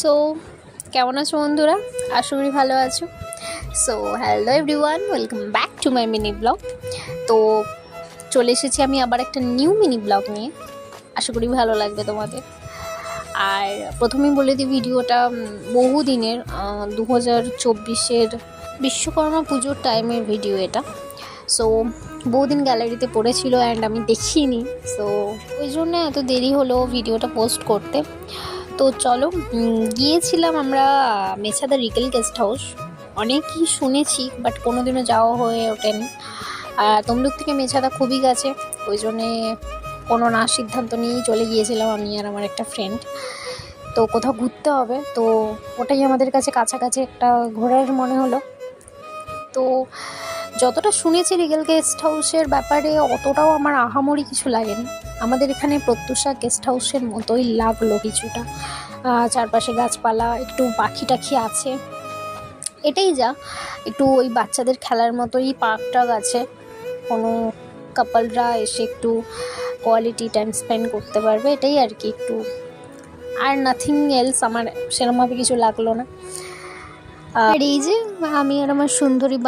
So কেমন আছো বন্ধুরা? আশা করি ভালো আছো। So hello everyone welcome back to my mini blog তো, চলে এসেছি আমি আবার একটা নিউ মিনি ব্লগ নিয়ে। আশা করি ভালো লাগবে তোমাদের। আর প্রথমেই বলে দিই, ভিডিওটা বহু দিনের দু হাজার চব্বিশের বিশ্বকর্মা পুজোর টাইমের ভিডিও এটা। সো বহুদিন গ্যালারিতে পড়েছিল অ্যান্ড আমি দেখিনি। সো ওই জন্য এত দেরি হলো ভিডিওটা পোস্ট করতে। তো চলো গিয়েছিলাম আমরা মেছাদা রিকেল গেস্ট হাউস। অনেকই শুনেছি বাট কোনোদিনও যাওয়া হয়ে ওঠেনি। আর তমলুক থেকে মেছাদা খুবই কাছে, ওই জন্যে কোনো না সিদ্ধান্ত নিয়েই চলে গিয়েছিলাম আমি আর আমার একটা ফ্রেন্ড তো কোথাও ঘুরতে হবে, তো ওটাই আমাদের কাছে কাছাকাছি একটা ঘোরার মনে হলো। তো যতটা শুনেছি রিগেল গেস্ট হাউসের ব্যাপারে, অতটাও আমার আহামরি কিছু লাগেনি। আমাদের এখানে প্রত্যুষা গেস্ট হাউসের মতোই লাগল কিছুটা। চারপাশে গাছপালা, একটু পাখি টাখি আছে। এটাই যা, একটু ওই বাচ্চাদের খেলার মতোই পার্ক টাক আছে। কোনো কাপলরা এসে একটু কোয়ালিটি টাইম স্পেন্ড করতে পারবে, এটাই আর কি একটু। আর নাথিং এলস আমার সেরকমভাবে কিছু লাগল না। আর এই যে, আমি আর আমার সুন্দরী